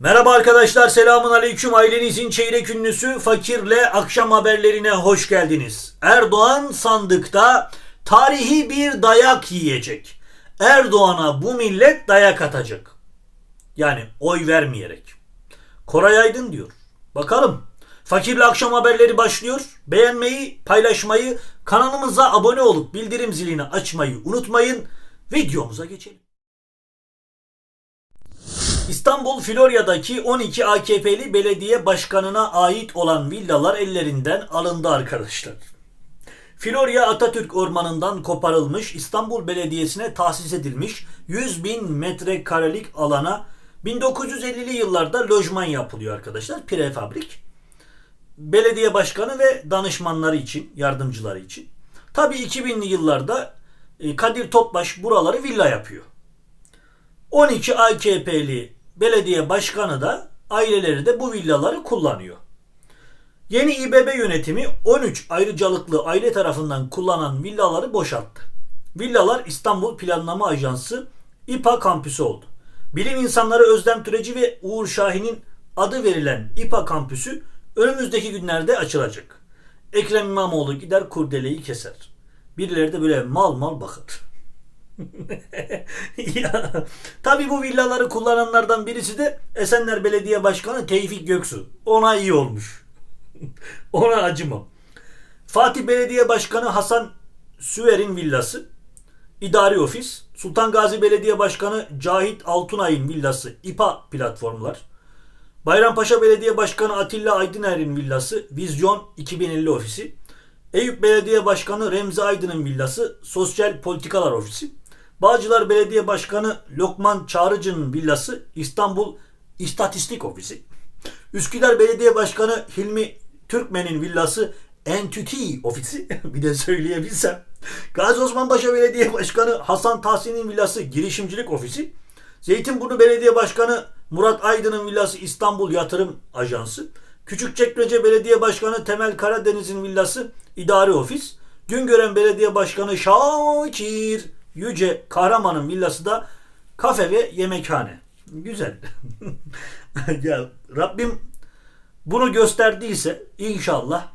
Merhaba arkadaşlar, selamun aleyküm. Ailenizin çeyrek ünlüsü Fakir'le akşam haberlerine hoş geldiniz. Erdoğan sandıkta tarihi bir dayak yiyecek. Erdoğan'a bu millet dayak atacak. Yani oy vermeyerek. Koray Aydın diyor. Bakalım. Fakirle akşam haberleri başlıyor. Beğenmeyi, paylaşmayı, kanalımıza abone olup bildirim zilini açmayı unutmayın. Videomuza geçelim. İstanbul Florya'daki 12 AKP'li belediye başkanına ait olan villalar ellerinden alındı arkadaşlar. Florya Atatürk Ormanı'ndan koparılmış İstanbul Belediyesi'ne tahsis edilmiş 100 bin metrekarelik alana 1950'li yıllarda lojman yapılıyor arkadaşlar. Prefabrik. Belediye başkanı ve danışmanları için, yardımcıları için. Tabii 2000'li yıllarda e, Kadir Topbaş buraları villa yapıyor. 12 AKP'li belediye başkanı da aileleri de bu villaları kullanıyor. Yeni İBB yönetimi 13 ayrıcalıklı aile tarafından kullanan villaları boşalttı. Villalar İstanbul Planlama Ajansı İPA kampüsü oldu. Bilim insanları Özlem Türeci ve Uğur Şahin'in adı verilen İPA kampüsü önümüzdeki günlerde açılacak. Ekrem İmamoğlu gider kurdeleyi keser. Birileri de böyle mal mal bakar. ya, tabii bu villaları kullananlardan birisi de Esenler Belediye Başkanı Tevfik Göksu. Ona iyi olmuş. Ona acımam. Fatih Belediye Başkanı Hasan Süer'in villası, idari ofis, Sultan Gazi Belediye Başkanı Cahit Altunay'ın villası. İPA platformlar, Bayrampaşa Belediye Başkanı Atilla Aydıner'in villası. Vizyon 2050 ofisi, Eyüp Belediye Başkanı Remzi Aydın'ın villası. Sosyal Politikalar Ofisi, Bağcılar Belediye Başkanı Lokman Çağrıcı'nın villası İstanbul İstatistik Ofisi, Üsküdar Belediye Başkanı Hilmi Türkmen'in villası Entity Ofisi. Bir de söyleyebilsem. Gazi Osman Belediye Başkanı Hasan Tahsin'in villası Girişimcilik Ofisi, Zeytinburnu Belediye Başkanı Murat Aydın'ın villası İstanbul Yatırım Ajansı, Küçükçekmece Belediye Başkanı Temel Karadeniz'in villası İdari Ofis, Güngören Belediye Başkanı Şakir Yüce Kahraman'ın villası da kafe ve yemekhane. Güzel. ya Rabbim bunu gösterdiyse inşallah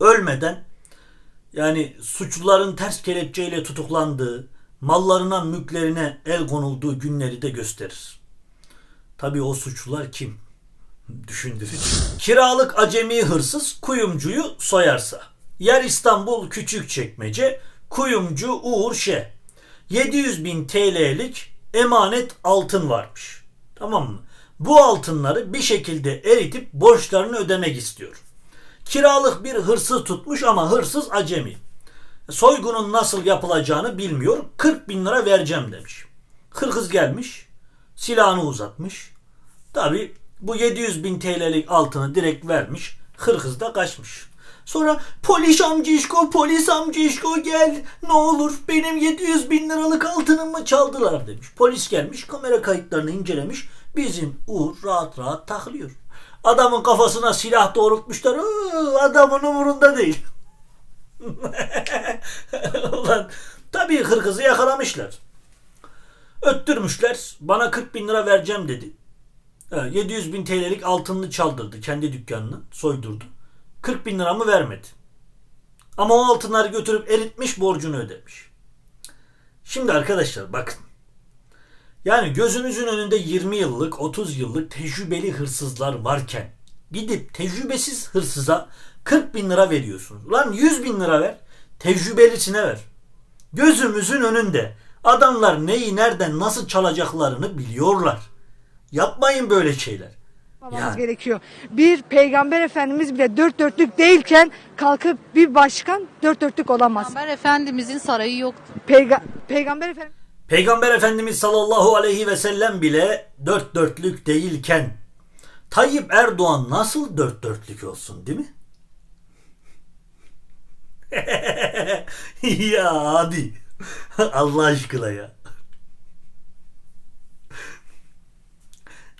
ölmeden yani suçluların ters kelepçeyle tutuklandığı, mallarına, mülklerine el konulduğu günleri de gösterir. Tabii o suçlular kim? Düşündürücü. Kiralık acemi hırsız kuyumcuyu soyarsa. Yer İstanbul Küçükçekmece, kuyumcu Uğur Şe. 700 bin TL'lik emanet altın varmış. Tamam mı? Bu altınları bir şekilde eritip borçlarını ödemek istiyor. Kiralık bir hırsız tutmuş ama hırsız acemi. Soygunun nasıl yapılacağını bilmiyor. 40 bin lira vereceğim demiş. Hırkız gelmiş. Silahını uzatmış. Tabi bu 700 bin TL'lik altını direkt vermiş. Hırkız da kaçmış. Sonra polis amcişko, polis amcişko gel ne olur benim 700 bin liralık altınımı çaldılar demiş. Polis gelmiş kamera kayıtlarını incelemiş. Bizim Uğur rahat rahat takılıyor. Adamın kafasına silah doğrultmuşlar. Iı, Adamın umurunda değil. Ulan tabii hırkızı yakalamışlar. Öttürmüşler. Bana 40 bin lira vereceğim dedi. Ha, 700 bin TL'lik altınını çaldırdı kendi dükkanını. Soydurdu. 40 bin liramı vermedi. Ama o altınları götürüp eritmiş borcunu ödemiş. Şimdi arkadaşlar bakın. Yani gözünüzün önünde 20 yıllık 30 yıllık tecrübeli hırsızlar varken gidip tecrübesiz hırsıza 40 bin lira veriyorsunuz. Lan 100 bin lira ver. Tecrübelisine ver. Gözümüzün önünde adamlar neyi nereden nasıl çalacaklarını biliyorlar. Yapmayın böyle şeyler. Yani. gerekiyor. Bir peygamber efendimiz bile dört dörtlük değilken kalkıp bir başkan dört dörtlük olamaz. Peygamber Efendimizin sarayı yoktu. Peyga- peygamber efendimiz Peygamber Efendimiz sallallahu aleyhi ve sellem bile dört dörtlük değilken Tayyip Erdoğan nasıl dört dörtlük olsun değil mi? ya hadi. Allah aşkına ya.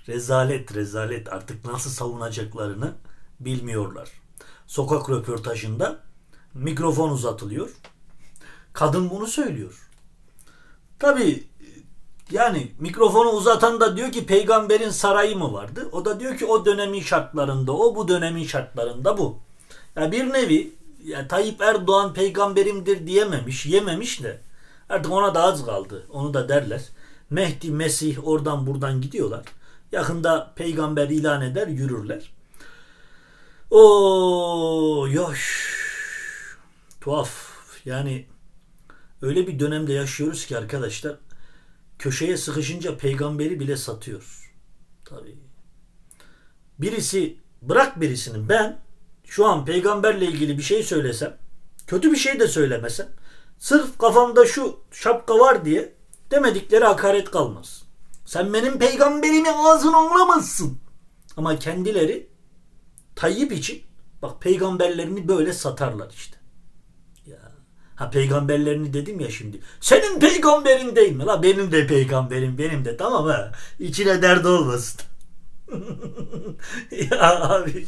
Rezalet rezalet artık nasıl savunacaklarını bilmiyorlar. Sokak röportajında mikrofon uzatılıyor. Kadın bunu söylüyor. Tabii Yani mikrofonu uzatan da diyor ki peygamberin sarayı mı vardı? O da diyor ki o dönemin şartlarında o bu dönemin şartlarında bu. Ya bir nevi ya Tayyip Erdoğan peygamberimdir diyememiş, yememiş de artık ona da az kaldı. Onu da derler. Mehdi, Mesih oradan buradan gidiyorlar. Yakında peygamber ilan eder, yürürler. O yoş. Tuhaf. Yani öyle bir dönemde yaşıyoruz ki arkadaşlar köşeye sıkışınca peygamberi bile satıyor. Tabii. Birisi bırak birisinin ben şu an peygamberle ilgili bir şey söylesem kötü bir şey de söylemesem sırf kafamda şu şapka var diye demedikleri hakaret kalmaz. Sen benim peygamberimi ağzına alamazsın. Ama kendileri Tayyip için bak peygamberlerini böyle satarlar işte. Ya. Ha peygamberlerini dedim ya şimdi. Senin peygamberin değil mi? La benim de peygamberim benim de tamam ha. İçine dert olmasın. ya abi.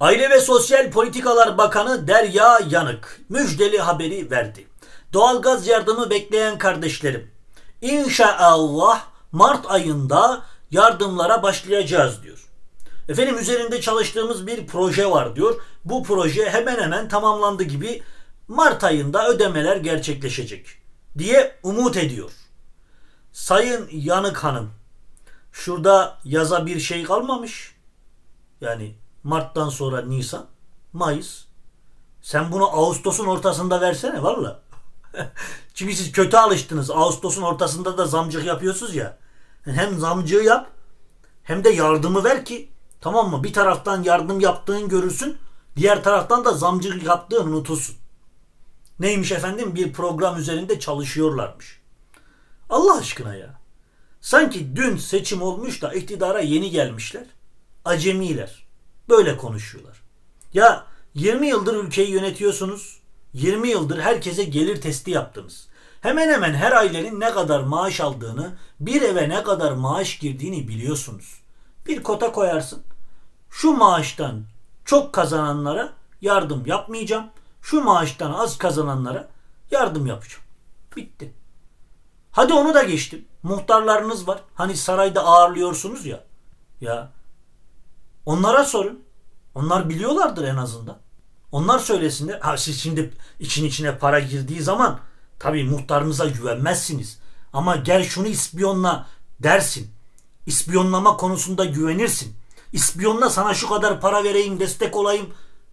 Aile ve Sosyal Politikalar Bakanı Derya Yanık müjdeli haberi verdi. Doğalgaz yardımı bekleyen kardeşlerim. İnşallah Mart ayında yardımlara başlayacağız diyor. Efendim üzerinde çalıştığımız bir proje var diyor. Bu proje hemen hemen tamamlandı gibi Mart ayında ödemeler gerçekleşecek diye umut ediyor. Sayın Yanık Hanım şurada yaza bir şey kalmamış. Yani Mart'tan sonra Nisan, Mayıs. Sen bunu Ağustos'un ortasında versene valla. Çünkü siz kötü alıştınız. Ağustos'un ortasında da zamcık yapıyorsunuz ya. Hem zamcığı yap hem de yardımı ver ki tamam mı? Bir taraftan yardım yaptığın görülsün. Diğer taraftan da zamcılık yaptığın unutulsun. Neymiş efendim? Bir program üzerinde çalışıyorlarmış. Allah aşkına ya. Sanki dün seçim olmuş da iktidara yeni gelmişler. Acemiler. Böyle konuşuyorlar. Ya 20 yıldır ülkeyi yönetiyorsunuz. 20 yıldır herkese gelir testi yaptınız. Hemen hemen her ailenin ne kadar maaş aldığını, bir eve ne kadar maaş girdiğini biliyorsunuz. Bir kota koyarsın. Şu maaştan çok kazananlara yardım yapmayacağım. Şu maaştan az kazananlara yardım yapacağım. Bitti. Hadi onu da geçtim. Muhtarlarınız var. Hani sarayda ağırlıyorsunuz ya. Ya onlara sorun. Onlar biliyorlardır en azından. Onlar söylesinler. Ha siz şimdi için içine para girdiği zaman tabii muhtarınıza güvenmezsiniz. Ama gel şunu ispiyonla dersin. İspiyonlama konusunda güvenirsin. İspiyonla sana şu kadar para vereyim, destek olayım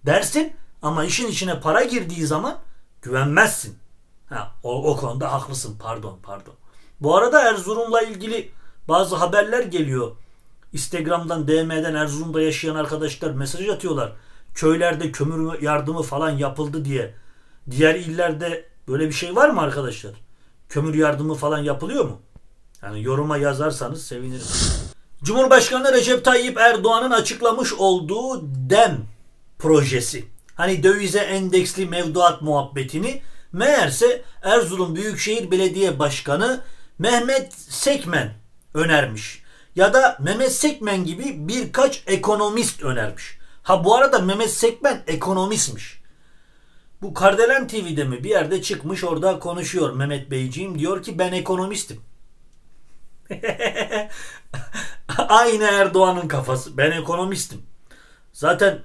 dersin. Ama işin içine para girdiği zaman güvenmezsin. Ha, o, o konuda haklısın. Pardon, pardon. Bu arada Erzurum'la ilgili bazı haberler geliyor. Instagram'dan, DM'den Erzurum'da yaşayan arkadaşlar mesaj atıyorlar. Köylerde kömür yardımı falan yapıldı diye. Diğer illerde böyle bir şey var mı arkadaşlar? Kömür yardımı falan yapılıyor mu? Yani yoruma yazarsanız sevinirim. Cumhurbaşkanı Recep Tayyip Erdoğan'ın açıklamış olduğu DEM projesi. Hani dövize endeksli mevduat muhabbetini meğerse Erzurum Büyükşehir Belediye Başkanı Mehmet Sekmen önermiş. Ya da Mehmet Sekmen gibi birkaç ekonomist önermiş. Ha bu arada Mehmet Sekmen ekonomistmiş. Bu Kardelen TV'de mi bir yerde çıkmış orada konuşuyor Mehmet Beyciğim diyor ki ben ekonomistim. Aynı Erdoğan'ın kafası. Ben ekonomistim. Zaten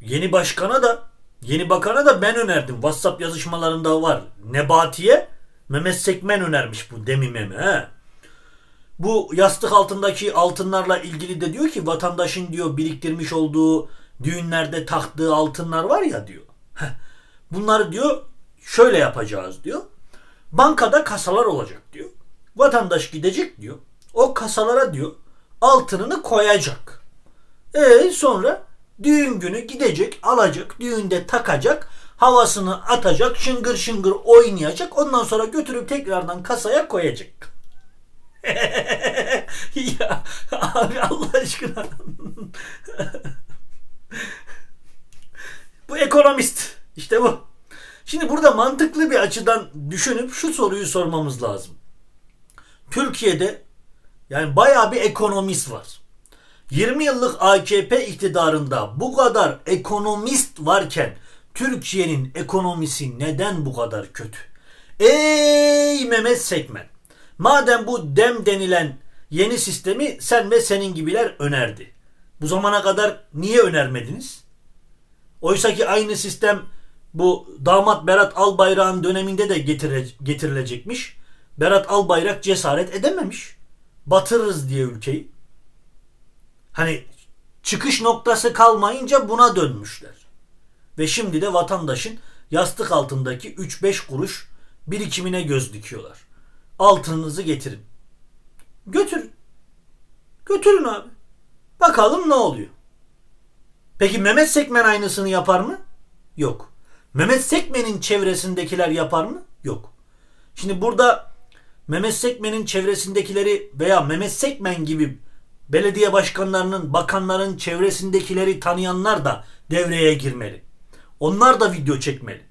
yeni başkana da yeni bakana da ben önerdim. WhatsApp yazışmalarında var. Nebati'ye Mehmet Sekmen önermiş bu demimemi. He. Bu yastık altındaki altınlarla ilgili de diyor ki vatandaşın diyor biriktirmiş olduğu düğünlerde taktığı altınlar var ya diyor. Bunları diyor şöyle yapacağız diyor. Bankada kasalar olacak diyor. Vatandaş gidecek diyor. O kasalara diyor altınını koyacak. E sonra düğün günü gidecek, alacak, düğünde takacak, havasını atacak, şıngır şıngır oynayacak. Ondan sonra götürüp tekrardan kasaya koyacak. ya abi Allah aşkına. bu ekonomist. İşte bu. Şimdi burada mantıklı bir açıdan düşünüp şu soruyu sormamız lazım. Türkiye'de yani bayağı bir ekonomist var. 20 yıllık AKP iktidarında bu kadar ekonomist varken Türkiye'nin ekonomisi neden bu kadar kötü? Ey Mehmet Sekmen. Madem bu dem denilen yeni sistemi sen ve senin gibiler önerdi. Bu zamana kadar niye önermediniz? Oysa ki aynı sistem bu damat Berat Albayrak'ın döneminde de getire- getirilecekmiş. Berat Albayrak cesaret edememiş. Batırırız diye ülkeyi. Hani çıkış noktası kalmayınca buna dönmüşler. Ve şimdi de vatandaşın yastık altındaki 3-5 kuruş birikimine göz dikiyorlar. Altınınızı getirin. Götürün. Götürün abi. Bakalım ne oluyor. Peki Mehmet Sekmen aynısını yapar mı? Yok. Mehmet Sekmen'in çevresindekiler yapar mı? Yok. Şimdi burada Mehmet Sekmen'in çevresindekileri veya Mehmet Sekmen gibi belediye başkanlarının, bakanların çevresindekileri tanıyanlar da devreye girmeli. Onlar da video çekmeli.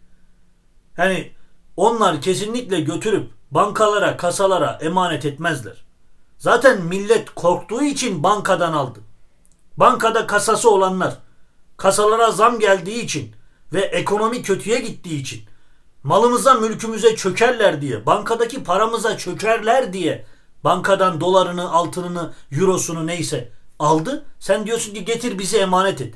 Yani onlar kesinlikle götürüp bankalara, kasalara emanet etmezler. Zaten millet korktuğu için bankadan aldı. Bankada kasası olanlar, kasalara zam geldiği için ve ekonomi kötüye gittiği için malımıza mülkümüze çökerler diye, bankadaki paramıza çökerler diye bankadan dolarını, altınını, eurosunu neyse aldı. Sen diyorsun ki getir bizi emanet et.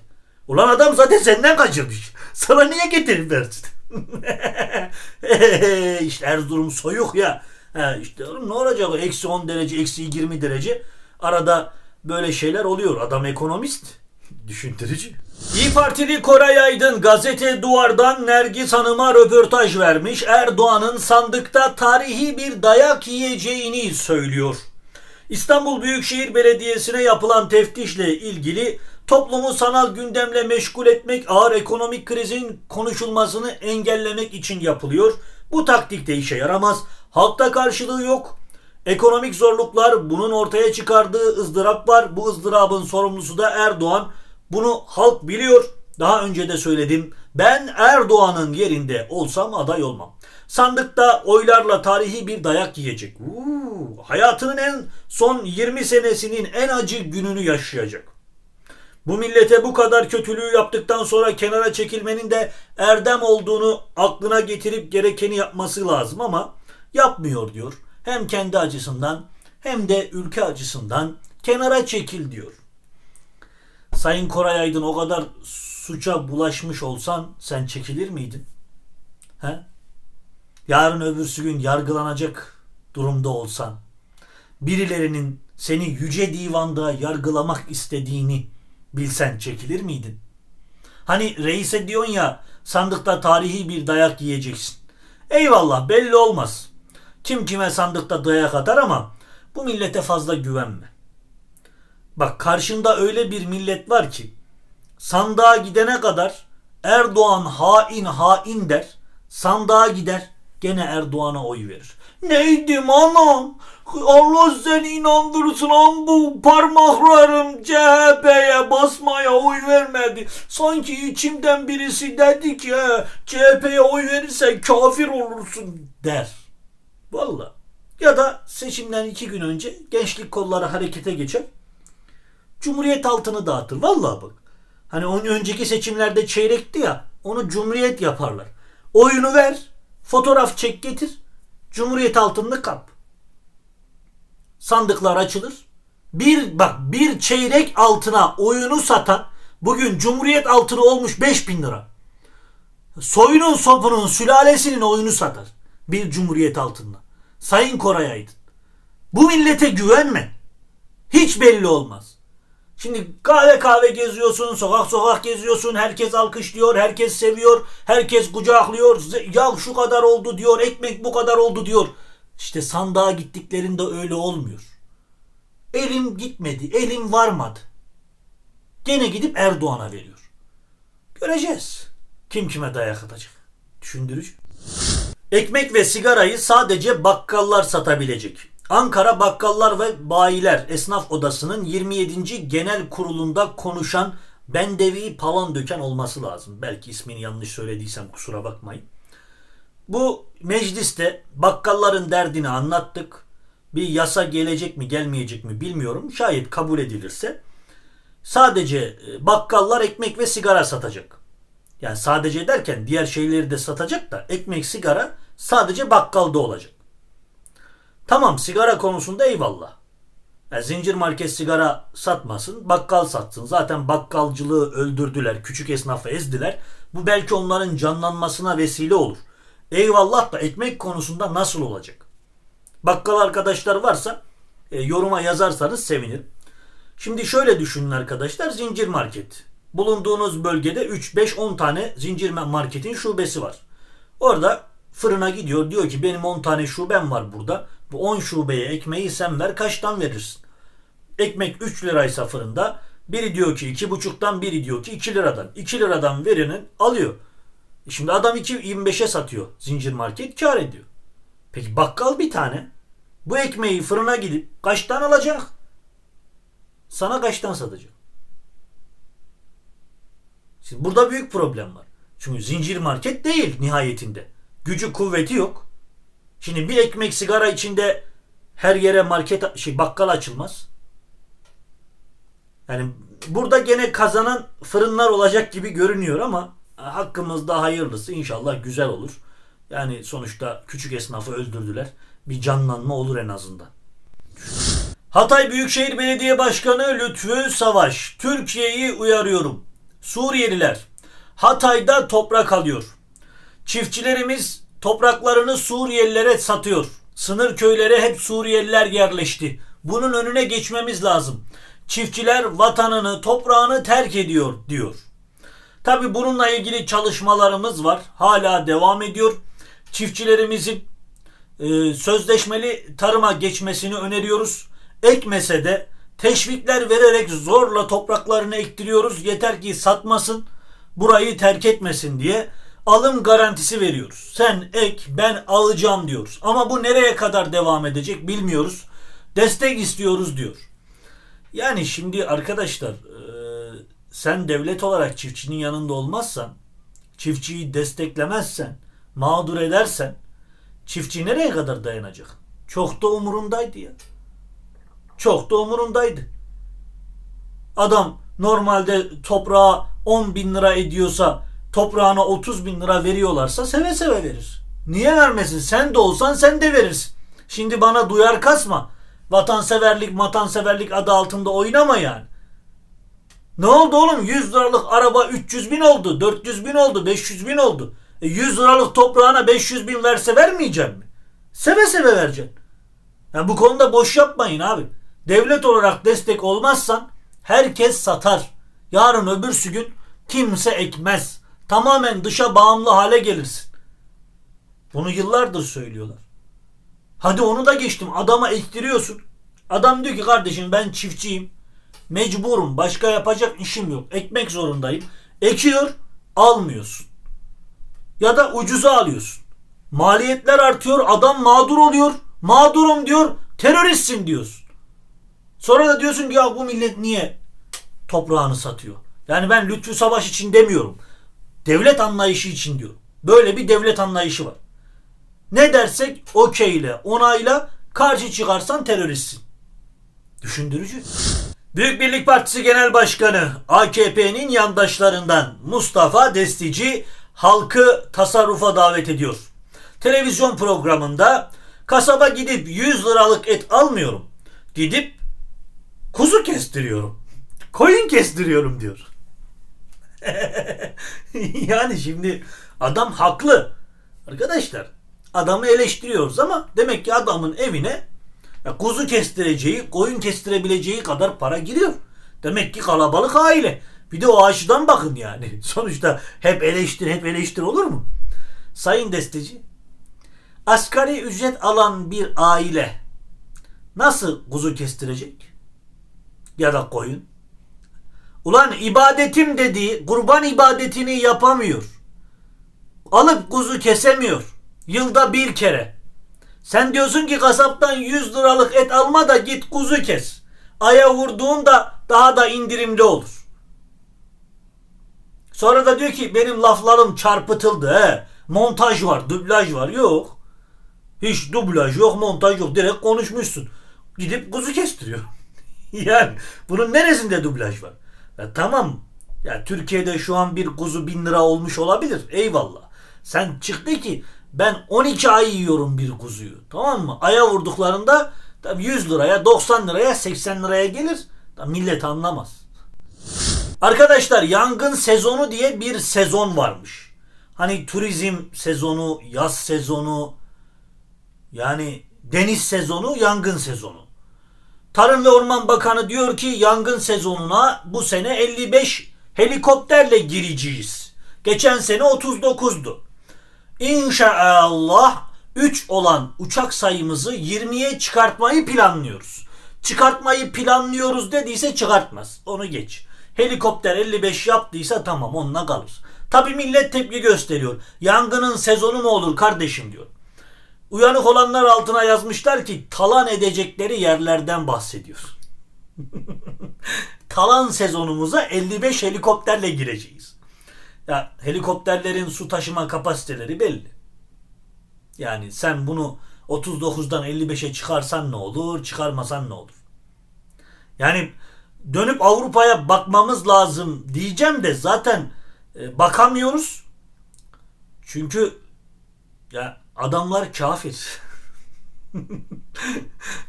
Ulan adam zaten senden kaçırmış. Sana niye getirip versin? işte Erzurum soyuk ya. Ha işte oğlum ne olacak o eksi 10 derece, eksi 20 derece. Arada böyle şeyler oluyor. Adam ekonomist. Düşündürücü. İyi Partili Koray Aydın gazete Duvar'dan Nergis Hanım'a röportaj vermiş. Erdoğan'ın sandıkta tarihi bir dayak yiyeceğini söylüyor. İstanbul Büyükşehir Belediyesi'ne yapılan teftişle ilgili toplumu sanal gündemle meşgul etmek, ağır ekonomik krizin konuşulmasını engellemek için yapılıyor. Bu taktik de işe yaramaz. Halkta karşılığı yok. Ekonomik zorluklar bunun ortaya çıkardığı ızdırap var. Bu ızdırabın sorumlusu da Erdoğan. Bunu halk biliyor. Daha önce de söyledim. Ben Erdoğan'ın yerinde olsam aday olmam. Sandıkta oylarla tarihi bir dayak yiyecek. Uuu, hayatının en son 20 senesinin en acı gününü yaşayacak. Bu millete bu kadar kötülüğü yaptıktan sonra kenara çekilmenin de erdem olduğunu aklına getirip gerekeni yapması lazım ama yapmıyor diyor. Hem kendi açısından hem de ülke açısından kenara çekil diyor. Sayın Koray Aydın o kadar suça bulaşmış olsan sen çekilir miydin? He? Yarın öbürsü gün yargılanacak durumda olsan, birilerinin seni yüce divanda yargılamak istediğini bilsen çekilir miydin? Hani reise diyorsun ya sandıkta tarihi bir dayak yiyeceksin. Eyvallah belli olmaz. Kim kime sandıkta dayak atar ama bu millete fazla güvenme. Bak karşında öyle bir millet var ki sandığa gidene kadar Erdoğan hain hain der. Sandığa gider gene Erdoğan'a oy verir. Neydim anam? Allah seni inandırsın am bu parmaklarım CHP'ye basmaya oy vermedi. Sanki içimden birisi dedi ki "He, CHP'ye oy verirsen kafir olursun der. Valla. Ya da seçimden iki gün önce gençlik kolları harekete geçer. Cumhuriyet altını dağıtır. Vallahi bak. Hani onun önceki seçimlerde çeyrekti ya. Onu cumhuriyet yaparlar. Oyunu ver. Fotoğraf çek getir. Cumhuriyet altını kap. Sandıklar açılır. Bir bak bir çeyrek altına oyunu satan bugün Cumhuriyet altını olmuş 5000 lira. Soyunun sopunun sülalesinin oyunu satar. Bir Cumhuriyet altında. Sayın Koray Aydın. Bu millete güvenme. Hiç belli olmaz. Şimdi kahve kahve geziyorsun, sokak sokak geziyorsun, herkes alkışlıyor, herkes seviyor, herkes kucaklıyor. Ya şu kadar oldu diyor, ekmek bu kadar oldu diyor. İşte sandığa gittiklerinde öyle olmuyor. Elim gitmedi, elim varmadı. Gene gidip Erdoğan'a veriyor. Göreceğiz. Kim kime dayak atacak. Düşündürücü. Ekmek ve sigarayı sadece bakkallar satabilecek. Ankara Bakkallar ve Bayiler Esnaf Odası'nın 27. Genel Kurulu'nda konuşan Bendevi Palandöken olması lazım. Belki ismini yanlış söylediysem kusura bakmayın. Bu mecliste bakkalların derdini anlattık. Bir yasa gelecek mi gelmeyecek mi bilmiyorum. Şayet kabul edilirse sadece e, bakkallar ekmek ve sigara satacak. Yani sadece derken diğer şeyleri de satacak da ekmek sigara sadece bakkalda olacak. Tamam sigara konusunda eyvallah. Ya zincir market sigara satmasın, bakkal satsın. Zaten bakkalcılığı öldürdüler, küçük esnafı ezdiler. Bu belki onların canlanmasına vesile olur. Eyvallah da ekmek konusunda nasıl olacak? Bakkal arkadaşlar varsa e, yoruma yazarsanız sevinirim. Şimdi şöyle düşünün arkadaşlar zincir market. Bulunduğunuz bölgede 3, 5, 10 tane zincir marketin şubesi var. Orada fırına gidiyor diyor ki benim 10 tane şubem var burada. Bu 10 şubeye ekmeği sen ver kaçtan verirsin? Ekmek 3 liraysa fırında biri diyor ki 2,5'tan biri diyor ki 2 liradan. 2 liradan verinin alıyor. E Şimdi adam 2.25'e satıyor zincir market kar ediyor. Peki bakkal bir tane bu ekmeği fırına gidip kaçtan alacak? Sana kaçtan satacak? Şimdi burada büyük problem var. Çünkü zincir market değil nihayetinde. Gücü kuvveti yok. Şimdi bir ekmek sigara içinde her yere market şey bakkal açılmaz. Yani burada gene kazanan fırınlar olacak gibi görünüyor ama hakkımızda hayırlısı inşallah güzel olur. Yani sonuçta küçük esnafı öldürdüler. Bir canlanma olur en azından. Hatay Büyükşehir Belediye Başkanı Lütfü Savaş. Türkiye'yi uyarıyorum. Suriyeliler Hatay'da toprak alıyor. Çiftçilerimiz topraklarını Suriyelilere satıyor. Sınır köylere hep Suriyeliler yerleşti. Bunun önüne geçmemiz lazım. Çiftçiler vatanını, toprağını terk ediyor diyor. Tabi bununla ilgili çalışmalarımız var. Hala devam ediyor. Çiftçilerimizin e, sözleşmeli tarıma geçmesini öneriyoruz. Ekmese de teşvikler vererek zorla topraklarını ektiriyoruz. Yeter ki satmasın, burayı terk etmesin diye alım garantisi veriyoruz. Sen ek, ben alacağım diyoruz. Ama bu nereye kadar devam edecek bilmiyoruz. Destek istiyoruz diyor. Yani şimdi arkadaşlar e, sen devlet olarak çiftçinin yanında olmazsan, çiftçiyi desteklemezsen, mağdur edersen çiftçi nereye kadar dayanacak? Çok da umurundaydı ya. Çok da umurundaydı. Adam normalde toprağa 10 bin lira ediyorsa toprağına 30 bin lira veriyorlarsa seve seve verir. Niye vermesin? Sen de olsan sen de verirsin. Şimdi bana duyar kasma. Vatanseverlik, vatanseverlik adı altında oynama yani. Ne oldu oğlum? 100 liralık araba 300 bin oldu, 400 bin oldu, 500 bin oldu. E 100 liralık toprağına 500 bin verse vermeyeceğim mi? Seve seve vereceksin. Yani bu konuda boş yapmayın abi. Devlet olarak destek olmazsan herkes satar. Yarın öbürsü gün kimse ekmez. Tamamen dışa bağımlı hale gelirsin. Bunu yıllardır söylüyorlar. Hadi onu da geçtim. Adama ektiriyorsun. Adam diyor ki kardeşim ben çiftçiyim. Mecburum. Başka yapacak işim yok. Ekmek zorundayım. Ekiyor. Almıyorsun. Ya da ucuza alıyorsun. Maliyetler artıyor. Adam mağdur oluyor. Mağdurum diyor. Teröristsin diyorsun. Sonra da diyorsun ki ya bu millet niye toprağını satıyor? Yani ben Lütfü Savaş için demiyorum. Devlet anlayışı için diyorum. Böyle bir devlet anlayışı var. Ne dersek okeyle, onayla, karşı çıkarsan teröristsin. Düşündürücü. Büyük Birlik Partisi Genel Başkanı AKP'nin yandaşlarından Mustafa Destici halkı tasarrufa davet ediyor. Televizyon programında kasaba gidip 100 liralık et almıyorum. Gidip kuzu kestiriyorum. Koyun kestiriyorum diyor. yani şimdi adam haklı. Arkadaşlar adamı eleştiriyoruz ama demek ki adamın evine ya kuzu kestireceği, koyun kestirebileceği kadar para giriyor. Demek ki kalabalık aile. Bir de o açıdan bakın yani. Sonuçta hep eleştir, hep eleştir olur mu? Sayın Desteci, asgari ücret alan bir aile nasıl kuzu kestirecek? Ya da koyun? Ulan ibadetim dediği kurban ibadetini yapamıyor. Alıp kuzu kesemiyor. Yılda bir kere. Sen diyorsun ki kasaptan 100 liralık et alma da git kuzu kes. Aya vurduğunda daha da indirimli olur. Sonra da diyor ki benim laflarım çarpıtıldı he. Montaj var, dublaj var. Yok. Hiç dublaj yok, montaj yok. Direkt konuşmuşsun. Gidip kuzu kestiriyor. yani bunun neresinde dublaj var? Ya tamam. Ya Türkiye'de şu an bir kuzu bin lira olmuş olabilir. Eyvallah. Sen çıktı ki Ben 12 ay yiyorum bir kuzuyu. Tamam mı? Aya vurduklarında tabii 100 liraya, 90 liraya, 80 liraya gelir. Tabii millet anlamaz. Arkadaşlar yangın sezonu diye bir sezon varmış. Hani turizm sezonu, yaz sezonu, yani deniz sezonu, yangın sezonu. Tarım ve Orman Bakanı diyor ki yangın sezonuna bu sene 55 helikopterle gireceğiz. Geçen sene 39'du. İnşallah 3 olan uçak sayımızı 20'ye çıkartmayı planlıyoruz. Çıkartmayı planlıyoruz dediyse çıkartmaz. Onu geç. Helikopter 55 yaptıysa tamam onunla kalır. Tabi millet tepki gösteriyor. Yangının sezonu mu olur kardeşim diyor. Uyanık olanlar altına yazmışlar ki talan edecekleri yerlerden bahsediyor. talan sezonumuza 55 helikopterle gireceğiz. Ya helikopterlerin su taşıma kapasiteleri belli. Yani sen bunu 39'dan 55'e çıkarsan ne olur, çıkarmasan ne olur? Yani dönüp Avrupa'ya bakmamız lazım diyeceğim de zaten e, bakamıyoruz. Çünkü ya adamlar kafir.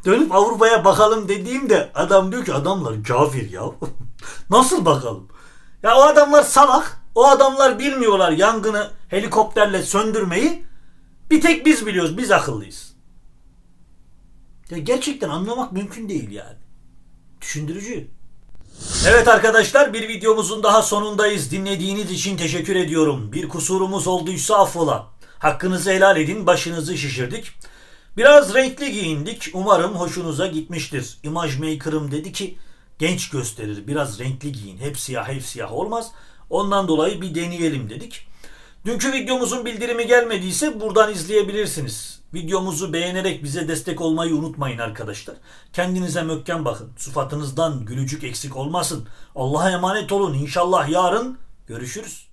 Dönüp Avrupa'ya bakalım dediğimde adam diyor ki adamlar kafir ya. Nasıl bakalım? Ya o adamlar salak. O adamlar bilmiyorlar yangını helikopterle söndürmeyi. Bir tek biz biliyoruz. Biz akıllıyız. Ya gerçekten anlamak mümkün değil yani. Düşündürücü. Evet arkadaşlar bir videomuzun daha sonundayız. Dinlediğiniz için teşekkür ediyorum. Bir kusurumuz olduysa affola. Hakkınızı helal edin. Başınızı şişirdik. Biraz renkli giyindik. Umarım hoşunuza gitmiştir. Image Maker'ım dedi ki genç gösterir. Biraz renkli giyin. Hep siyah hep siyah olmaz. Ondan dolayı bir deneyelim dedik. Dünkü videomuzun bildirimi gelmediyse buradan izleyebilirsiniz. Videomuzu beğenerek bize destek olmayı unutmayın arkadaşlar. Kendinize mökken bakın. Sıfatınızdan gülücük eksik olmasın. Allah'a emanet olun. İnşallah yarın görüşürüz.